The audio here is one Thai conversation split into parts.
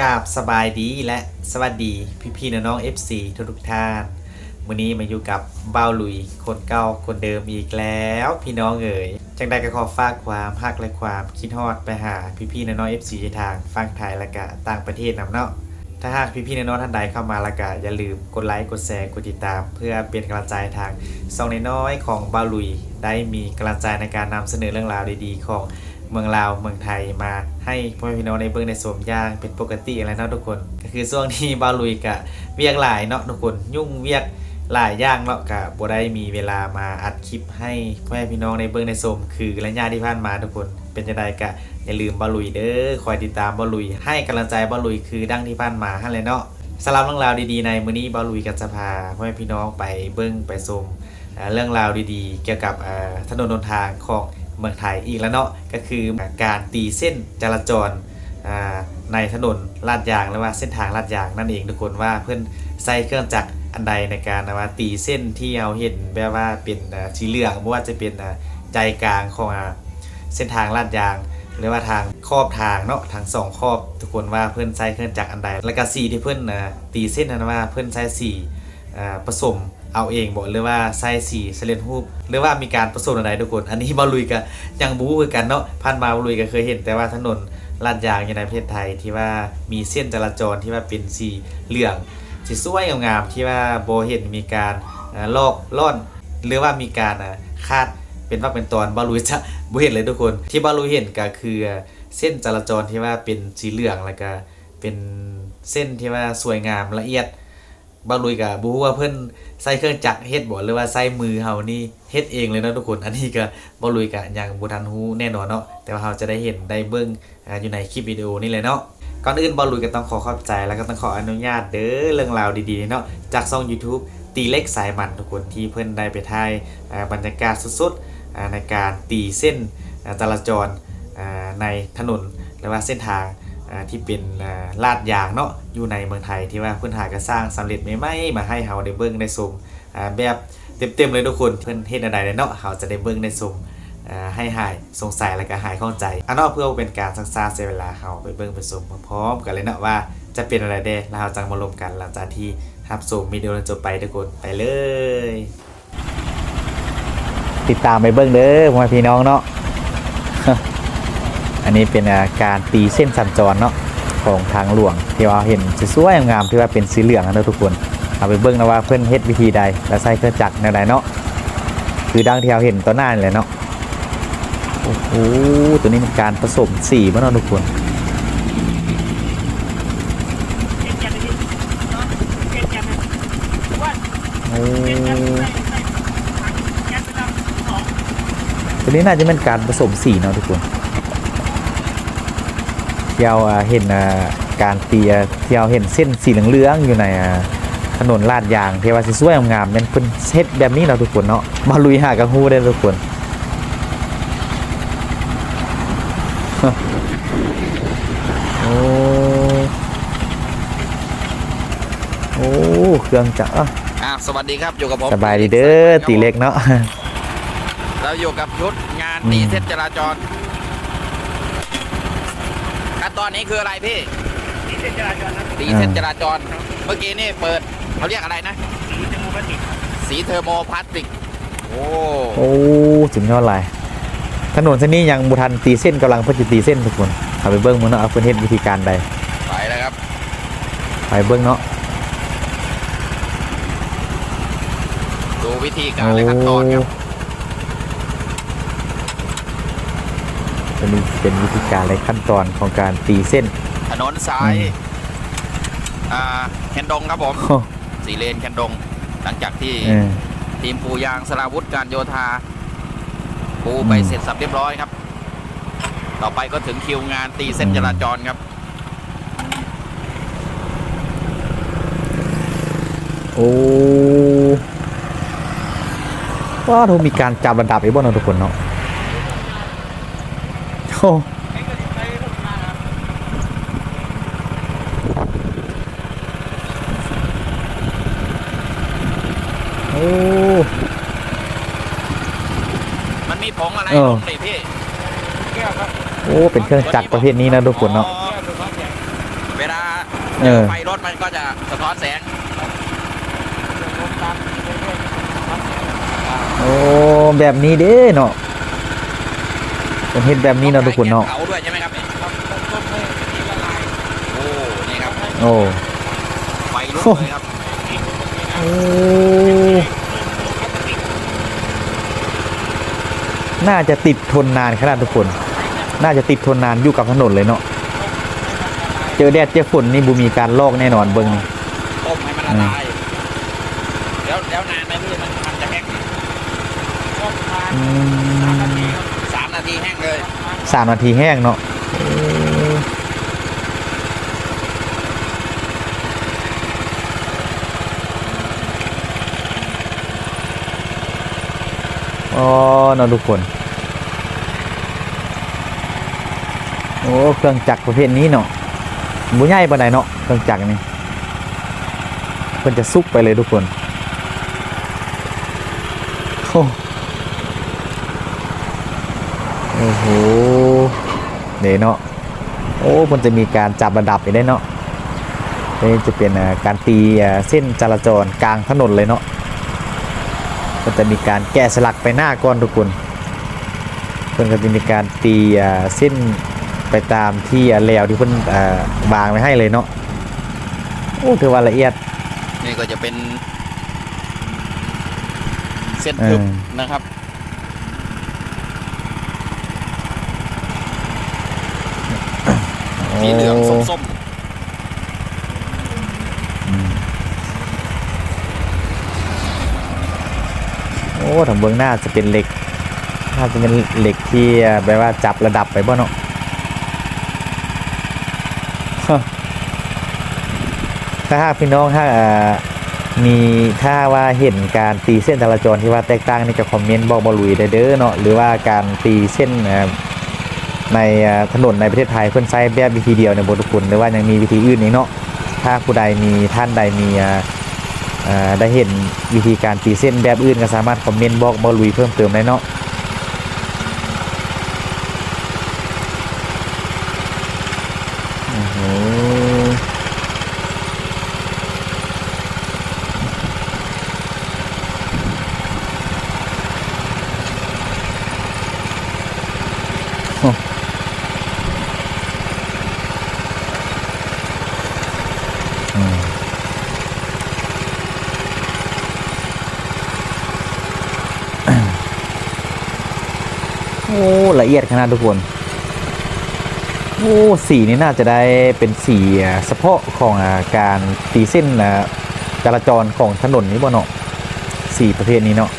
กราบสบายดีและสวัสดีพี่พี่ๆน้องๆ FC ทุกทุกท่านวันนี้มาอยู่กับบ้าลุยคนเก่าคนเดิมอีกแล้ว พี่น้องเอ๋ยจังใดก็ขอฝากความฮักและความคิดฮอดไปหาพี่พี่ๆน้องๆ FC ทางฟังไทยและก็ต่างประเทศนำเนาะถ้าหากพี่ๆน้องๆท่านใดเข้ามาละก็อย่าลืมกดไลค์กดแชร์กดติดตาม เพื่อเป็นกำลังใจทางซองน้อยๆของบาลุยได้มีกำลังใจในการนำเสนอเรื่องราวดีๆ ของเมืองลาวเมืองไทยมา ให้พ่อแม่พี่น้องในเบื้องในสวมย่างเป็นปกติอะไรเนาะทุกคน ก็คือช่วงนี้บาลุยกะเวียกหลายเนาะทุกคนยุ่งเวียกหลายอย่างเนาะกะบ่ได้มีเวลามาอัดคลิปให้พ่อแม่พี่น้องในเบื้องในสมคือระยะที่ผ่านมาทุกคน เป็นจังไดกะอย่าลืมบอลลุยเด้อคอยติดตามบอลลุย ให้กำลังใจบอลลุยคือดังที่ผ่านมาให้เลยเนาะสำหรับเรื่องราวดีๆในมื้อนี้บอลลุยก็จะพาพ่อแม่พี่น้องไปเบิ้งไปชมเรื่องราวดีๆ เกี่ยวกับถนนหนทางของ เมืองไทยอีกแล้วเนาะก็คือการตีเส้นจราจรในถนนลาดยางหรือว่าเส้นทางลาดยางนั่นเองทุกคนว่าเพื่อนใส่เครื่องจักรอันใดในการนะว่าตีเส้นที่เราเห็นแบบว่าเป็นสีเหลืองไม่ว่าจะเป็นใจกลางของเส้นทางลาดยางหรือว่าทางครอบทางเนาะทางสองครอบทุกคนว่าเพื่อนใช้เครื่องจักรอันใด แล้วก็สีที่เพื่อนตีเส้นนั้นว่าเพื่อนใช้สีผสม เอาเองบอกหรือว่าใช้สีเสเลนฮูปหรือว่ามีการผสมอะไรทุกคน อันนี้บอลุยกับยังบู๊คือกันเนาะผ่านมาบอลุยก็เคยเห็นแต่ว่าถนนลาดยางอยู่ในประเทศไทยที่ว่ามีเส้นจราจรที่ว่าเป็นสีเหลืองสีสวยงามๆที่ว่าโบเห็นมีการลอกล่อน หรือว่ามีการคาดเป็นว่าเป็นตอนบาลุยจะบ่เห็นเลยทุกคน ที่บาลุยเห็นก็คือเส้นจราจรที่ว่าเป็นสีเหลืองแล้วก็เป็นเส้นที่ว่าสวยงามละเอียด บาลุยกับบูว่าเพิ่อนใส่เครื่องจักรเฮ็ดบ่หรือว่าใส่มือเฮานี่เฮ็ดเองเลยนะทุกคน อันนี้ก็บาลุยก็ยังบ่ทันฮู้แน่นอนเนาะแต่ว่าเราจะได้เห็นได้เบิ่งอ่าอยู่ในคลิปวิดีโอนี่เลยเนาะก่อนอื่นบอลลุยก็ต้องขอขอบใจแล้วก็ต้องขออนุญาตเด้อเรื่องราวดีๆเนาะจากช่อง YouTube ตีเล็กสายมันทุกคนที่เพิ่นได้ไปถ่ายบรรยากาศสุดๆในการตีเส้นจราจรในถนนหรือว่าเส้นทาง ที่เป็นลาดยางเนาะอยู่ในเมืองไทยที่ว่าเพื่อนหากระสร้างสำเร็จใหม่ๆมาให้เฮาได้เบิ่งได้ชมอ่าแบบเต็มๆเลยทุกคนเพื่อนเฮ็ดอะไรเนาะเฮาจะได้เบิ่งได้ชมอ่าให้หายสงสัยแล้วก็หายข้องใจอันนาะเพื่อเป็นการซักซาเสียเวลาเฮาไปเบิ่งไปชมพร้อมกันเลยเนาะว่าจะเป็นอะไรเด้แล้วเราจะมารวมกันหลังจากที่รับชมวิดีโอจนจบไปทุกคนไปเลย ติดตามไปเบิ้งเด้อพ่อพี่น้องเนาะ อันนี้เป็นาการตีเส้นสัญจรเนาะของทางหลวงที่ว่าเห็นสวยงามที่ว่าเป็นสีเหลืองนะเด้อทุกคนเอาไปเบิ้งนะว่าเพื่อนเฮ็ดวิธีใดและใช้เครื่องจักรแนวใดเนาะคือดังที่เราเห็นต่อหน้านี่แหละเนาะโอ้โหตัวนี้เป็นการผสมสีมาเนาะทุกคนโอ้ตัวนี้น่าจะเป็นการผสมสีเนาะทุกคน ที่เราอ่าเห็นอ่าการตีอ่าที่เราเห็นเส้นสีเหลืองๆอยู่ในอ่าถนนลาดยางที่ว่าสิสวยงามๆนั่นเป็นเฮ็ดแบบนี้เนาะทุกคนเนาะมาลุยหากับฮู้ได้อทุกคนโอ้โอ้เครื่องจักรอะอ่าสวัสดีครับอยู่กับผมสบายดีเด้อตีเล็กเนาะเราอยู่กับชุดงานตีเส้นจราจรขั้น ตอนนี้คืออะไรพี่สีเส้นจราจรนะตีเส้นจราจร เมื่อกี้นี่เปิดเขาเรียกอะไรนะ สีเทอร์โมพลาสติกสีเทอร์โมพลาสติก โอ้โอ้สุดยอดเลยถนนเส้นนี้ยังบุทันตีเส้นกำลังเพิ่นจะตีเส้นทุกคนเอาไปเบิ้งมึงเนาะเอาเพิ่นเฮ็ดวิธีการใดไปแล้วครับ ไปเบิ้งเนาะดูวิธีการและขั้นตอนครับ เป็นเป็นวิธีการและขั้นตอนของการตีเส้น ถนนสายอืมอ่าแคนดงครับผมโอ้ สีเลนแคนดง หลังจากที่เออ ทีมปูยางสราวุธการโยธา ปูไปอืม เสร็จสับเรียบร้อยครับ ต่อไปก็ถึงคิวงานตีเส้นอืมจราจรครับ โอ้ว้าวมีการจับระดับอีกบ่เนาะทุกคนเนาะ โอ้โอ้มันมีผงอะไรเออลงดิพี่แก้วครับโอ้ เป็นเครื่องจักรประเภทนี้นะทุกคนเนาะอ๋อแก้วดูครับเนี่ยเวลาเออไฟรถมันก็จะสะท้อนแสงลงตามเรื่อยๆครับโอ้ แบบนี้เด้เนาะ เป็นเฮ็ดแบบนี้เนาะทุกคนเนาะเขาด้วยใช่ไหมครับครับต้นๆเลยนี่ละลายโอ้นี่ครับโอ้ไฟลุกเลยครับโอ้น่าจะติดทนนานขนาดทุกคน น่าจะติดทนนานอยู่กับถนนเลยเนาะเจอแดดเจอฝนนี่บูมีการลอกแน่นอนเบิ่งนี่ต้มให้มันละลายแล้วแล้วนานไหมพี่มันมันจะแห้ง ทีแห้งเลยสามนาทีแห้งเนาะอ๋อนะทุกคน โอ้ เครื่องจักรประเภทนี้เนาะบุใหญ่ปานใดเนาะ เครื่องจักรนี่เพิ่นจะซุกไปเลยทุกคน โอ้ โอ้โหเดี๋ยวเนาะโอ้เพิ่นจะมีการจับระดับไปได้เนาะนี่จะเป็นการตีเส้นจราจรกลางถนนเลยเนาะก็จะมีการแกะสลักไปหน้าก่อนทุกคนเพิ่อนก็จะมีการตีเส้นไปตามที่แล้วที่เพิ่อ่อวางไว้ให้เลยเนาะโอ้ถือว่าละเอียดนี่ก็จะเป็นเส้นทึบนะครับ สีเหลืองส้มโอ้ทางเบื้องหน้าจะเป็นเหล็ก น่าจะเป็นเหล็กที่เอ่อแบบว่าจับระดับไปบ่เนาะฮะถ้าหากพี่น้องถ้าเอ่อมีถ้าว่าเห็นการตีเส้นจราจรที่ว่าแตกต่างนี่ก็คอมเมนต์บอกบอลุยได้เด้อเนาะหรือว่าการตีเส้นเอ่อ ในถนนในประเทศไทยเพื่อนใช้แบบวิธีเดียวในบทุกคนหรือว่ายังมีวิธีอื่นอีกเนาะถ้าผู้ใดมีท่านใดมีได้เห็นวิธีการตีเส้นแบบอื่นก็สามารถคอมเมนต์บอกบอลุยเพิ่มเติมได้เนาะ โอ้ละเอียดขนาดทุกคนโอ้สีนี่น่าจะได้เป็นสีเฉพาะของอการตีเส้นจราจรของถนนนี้บ่เนาะสีประเภทนี้เนาะ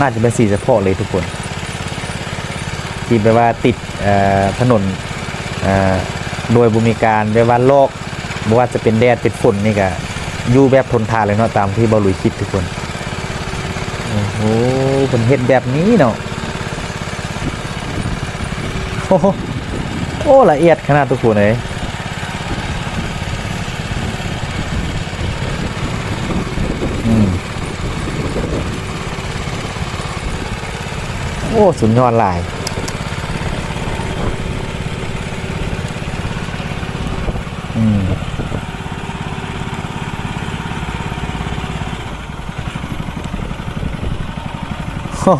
น่าจะเป็นสีเฉพาะเลยทุกคนที่แปลว่าติดถนนโดยบุมีการแปลว่าโลกบ่ว่าจะเป็นแดดเป็นฝนนี่ก็อยู่แบบทนทานเลยเนาะตามที่บอลุยคิดทุกคนโอ้โหเป็นเฮ็ดแบบนี้เนาะ อ้โหโอ้ละเอียดขนาดทุกคนเลยอืมโอ้สุดยอดลายอืมโอ้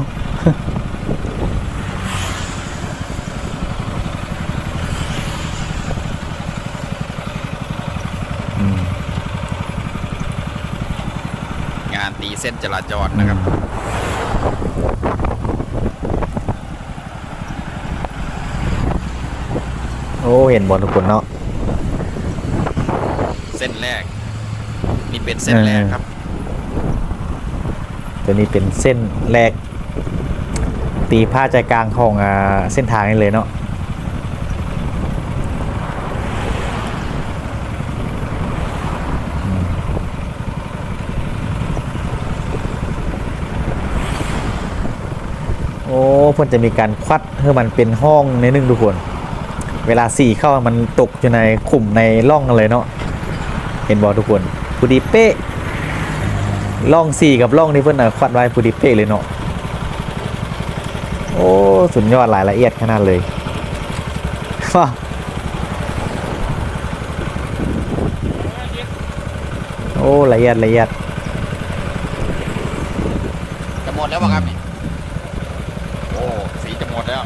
ๆงานตีเส้นจราจรนะครับโอ้เห็นบอลทุกคนเนาะเส้นแรก นี่เป็นเส้นแรกครับ ตัวนี้เป็นเส้นแรก ตีผ้าใจกลางของอ่าเส้นทางนี้เลยเนาะอืมโอ้ เพิ่นจะมีการควัดให้มันเป็นห้องในหนึงทุกคน เวลาสี่เข้ามันตกอยู่ในขุมในร่องเลยเนาะเห็นบอทุกคนพอดีเป๊ะล่องสี่กับล่องนี่เพื่อนน่ะควัดไว้พูดิเป้เลยเนาะโอ้สุดยอดรายละเอียดขนาดเลยว้าละเอียดละเอียดจะหมดแล้วป่ะครับนี่โอ้สีจะหมดแล้ว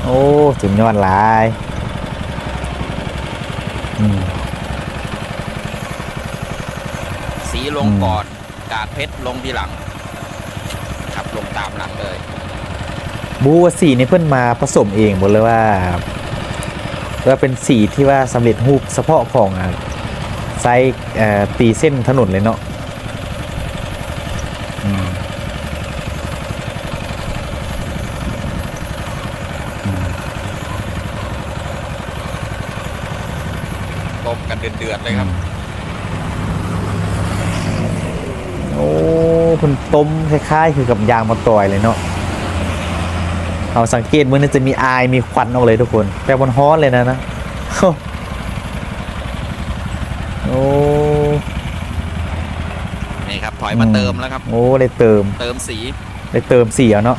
โอ้สุดยอดหลายอืมสีลงอืมก่อน กากเพชรลงทีหลังครับลงตามหลังเลยบูว่าสีนี่เพิ่นมาผสมเองหมดเลยว่าว่าเป็นสีที่ว่าสำเร็จรูปเฉพาะของอะไซส์เอ่อตีเส้นถนนเลยเนาะอืม ต้ม กันเดือดๆเลยครับ โอ้เพิ่นต้มคล้ายๆ คือกับยางมะตอยเลยเนาะเอาสังเกตมือนี่จะมีอายมีควันออกเลยทุกคนแปลบนฮ้อนเลยนะนะโอ้นี่ครับถอยมาเติมแล้วครับ โอ้ได้เติมเติมสีได้เติมสีเอาเนาะ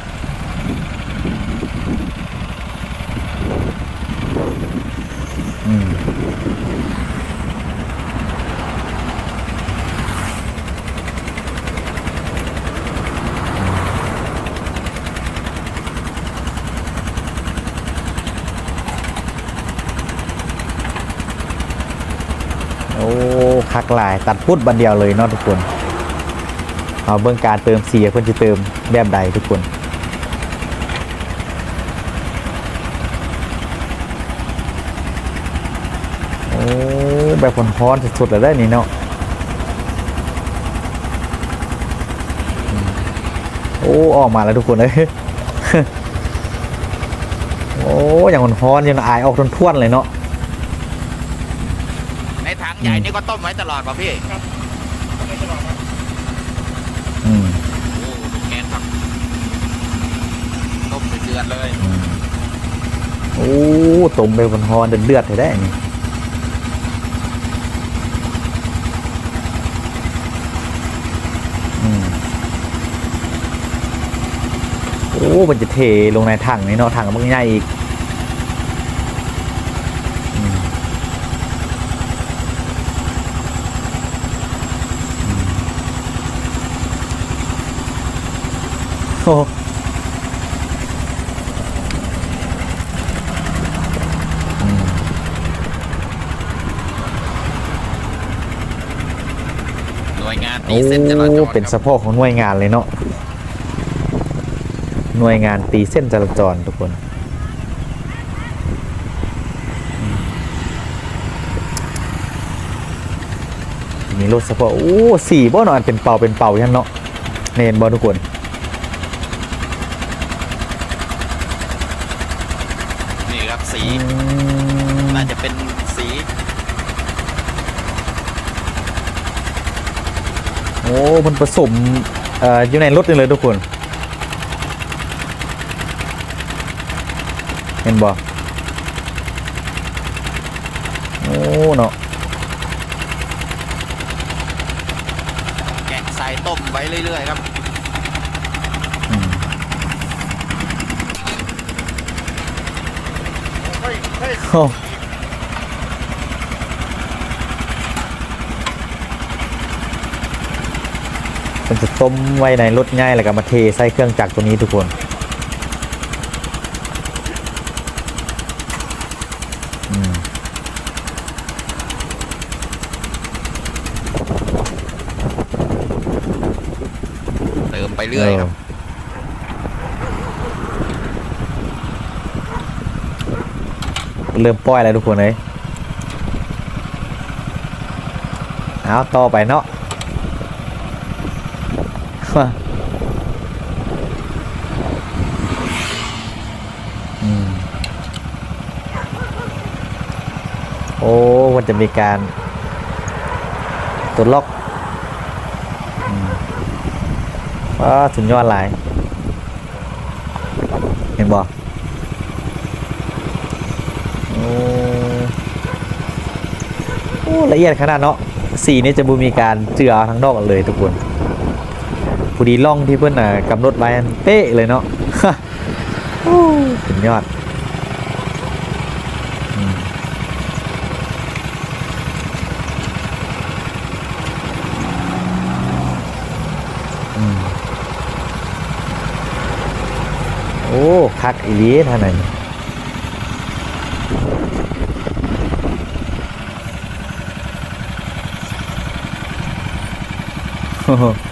อืมโอ้คักหลาย ตัดพุดบันเดียวเลยเนาะทุกคนเอาเบื้องการเติมเสียเพื่อนจะเติมแบบใดทุกคนโอ้แบบผลฮ้อนสุดๆเลยได้นี่เนาะโอ้ออกมาแล้วทุกคนเลยโอ้อย่างผลฮ้อนยังอายออกทนท่วนๆเลยเนาะ ในถังใหญ่อืมนี่ก็ต้มไว้ตลอดป่ะพี่ไม่ตลอดครับอืมโอ้ดูแกนครับต้มเดือดๆเลยอืมโอ้ต้มไปผลฮ้อนเดือดๆเลยได้อนี่อืมโอ้มันจะเทลงในถังนี่เนาะถังมันใหญ่อีกอืมอืม โอ้หน่วยงานตีโอ้เส้นจราจรเป็นสะโพกของหน่วยงานเลยเนาะหน่วยงานตีเส้นจราจรทุกคน มีรถสะโพกโอ้สี่บ่หน่อยเป็นเป่าเป็นเป่ายันเนาะเนนบอทุกคนครับสี อืม น่าจะเป็นสี โอ้มันผสมเอ่ออยู่ในรถนี่เลยทุกคน เห็นบ่โอ้เนาะแกะใส่ต้มไว้เรื่อยๆครับอืมเฮ้ยเฮ้ยโอ้ มันจะต้มไว้ในรถง่ายแล้วก็มาเทใส่เครื่องจักรตัวนี้ทุกคนอืมเติมไปเรื่อยครับเออเริ่มปล่อยแล้วทุกคนเลยเอาต่อไปเนาะ อืมโอ้มันจะมีการตัวล็อกว้าสุดยอดหลายเห็นบอ้โอ้ละเอียดขนาดเนาะสีนี่จะบูมีการเจือทั้งนอกกันเลยทุกคน ผู้ดีล่องที่เพื่อนกำหนดไว้เป๊ะเลยเนาะสุดยอดโอ้คักอีลีท่านนั้นโอ้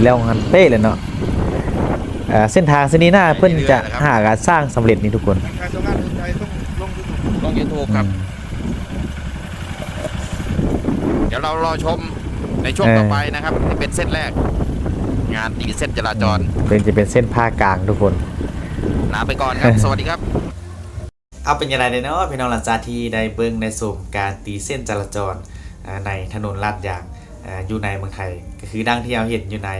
โหพอดีแล้วงันเป๊ะเลยเนาะอ่าเส้นทางเส้นนี้หน้าเพื่อนจะหาการสร้างสำเร็จนี่ทุกคนการทำงานใจต้องลงยูทูบลงยูทูบครับอืมเดี๋ยวเรารอชมในช่วงเออต่อไปนะครับที่เป็นเส้นแรก งานตีเส้นจราจร เป็นจะเป็นเส้นผ้ากลางทุกคนลาไปก่อนครับ สวัสดีครับ เอาเป็นยังไงเนาะพี่น้องหลังจากที่ได้เบิ่งในสมการตีเส้นจราจรอ่าในถนนลาดยาง อยู่ในเมืองไทย ก็คือดังที่เราเห็นอยู่ใน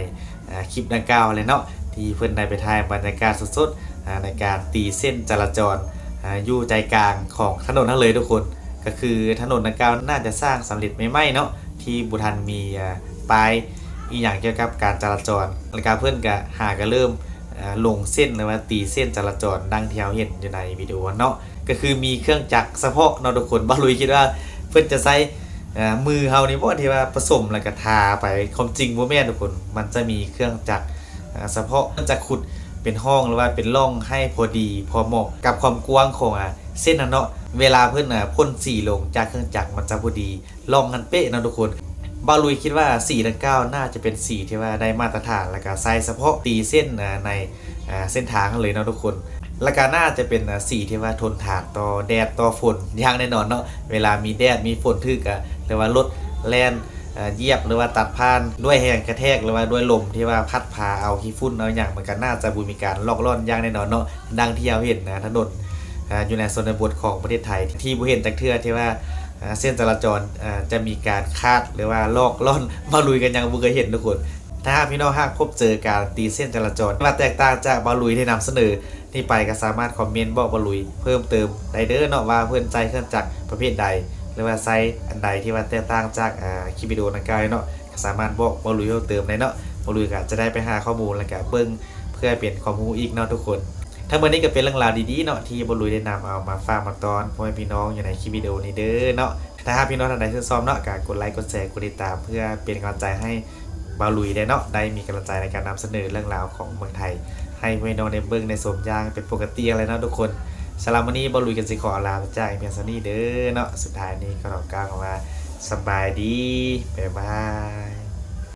คลิปดังกล่าวเลยเนาะที่เพิ่อนได้ไปถ่ายบรรยากาศสดๆในการตีเส้นจราจรออยู่ใจกลางของถนนทั้งเลยทุกคน ก็คือถนนดังกล่าวน่าจะสร้างสำเร็จไม่ไหมเนาะที่บุทันมีอ่าป้ายอีอย่างเกี่ยวกับการจราจรแล้วก็เพื่อนก็หาก็เริ่มลงเส้นหรือว่าตีเส้นจราจรดังที่เราเห็นอยู่ในวิดีโอเนาะก็คือมีเครื่องจักรเฉพาะเนาะทุกคนบาลุยคิดว่าเพื่อนจะใช้ มือเฮานี่บ่ที่ว่าผสมแล้วก็ทาไปความจริงบ่แม่นทุกคน มันจะมีเครื่องจักรเฉพาะมันจะขุดเป็นห้องหรือว่าเป็นร่องให้พอดีพอเหมาะกับความกว้างของเส้นนั้นเนาะเวลาเพื่อนอะพ่นสีลงจากเครื่องจักรมันจะพอดีลองกันเป๊ะนะทุกคนบาลุยคิดว่าสีดังกล่าวน่าจะเป็นสีที่ว่าได้มาตรฐานแล้วก็ใส่เฉพาะตีเส้นในเส้นทางเลยนะทุกคน แล้วก็น่าจะเป็นสีที่ว่าทนทานต่อแดดต่อฝนอย่างแน่นอนเนาะเวลามีแดดมีฝนทึกอะหรือว่ารถแล่นเยียบหรือว่าตัดผ่านด้วยแรงกระแทกหรือว่าด้วยลมที่ว่าพัดพาเอาขี้ฝุ่นเอาอย่างมันก็น่าจะบุมีการลอกล่อนอย่างแน่นอนเนาะดังที่เราเห็นนะถนนอยู่ในโซนบทของประเทศไทย ที่บุเห็นจักเทือที่ว่าเส้นจราจรจะมีการคาดหรือว่าลอกล่อนมาลุยกันยังบุเคยเห็นทุกคนถ้าพี่น้องหากพบเจอการตีเส้นจราจรว่าแตกต่างจากบาลุยที่นำเสนอ นี่ไปก็สามารถคอมเมนต์บอกบลุย เพิ่มเติมได้เด้อเนาะว่าเพื่อนใจเครื่องจักรประเภทใด หรือว่าไซส์อันใดที่ว่าแตกต่างจากอ่าคลิปวิดีโอนังกายเนาะก็สามารถบอกบลุยเพิ่มเติมได้เนาะบลุยก็จะได้ไปหาข้อมูลแล้วก็เบิ่งเพื่อเปลี่ยนความรู้อีกเนาะทุกคนทั้งหมดนี้ก็เป็นเรื่องราวดีๆเนาะที่บรุยได้นำเอามาฝากมาตอนพ่อแม่พี่น้องอยู่ในคลิปวิดีโอนี้เด้อเนาะถ้าหากพี่น้องท่านใดชื่นชอบเนาะก็กดไลค์กดแชร์กดติดตามเพื่อเป็นกำลังใจให้บาลุยได้เนาะได้มีกำลังใจในการนำเสนอเรื่องราวของเมืองไทย ให้ไว้นอนในเบิ้งในสมย่างเป็นปกติอะไรนะทุกคนสำหรับวันนี้บอลุยกันสิขอลาจากเพียงเท่านี่เด้อเนาะสุดท้ายนี้ก็ต้องกล่าวคำว่าสบายดีบ๊ายบาย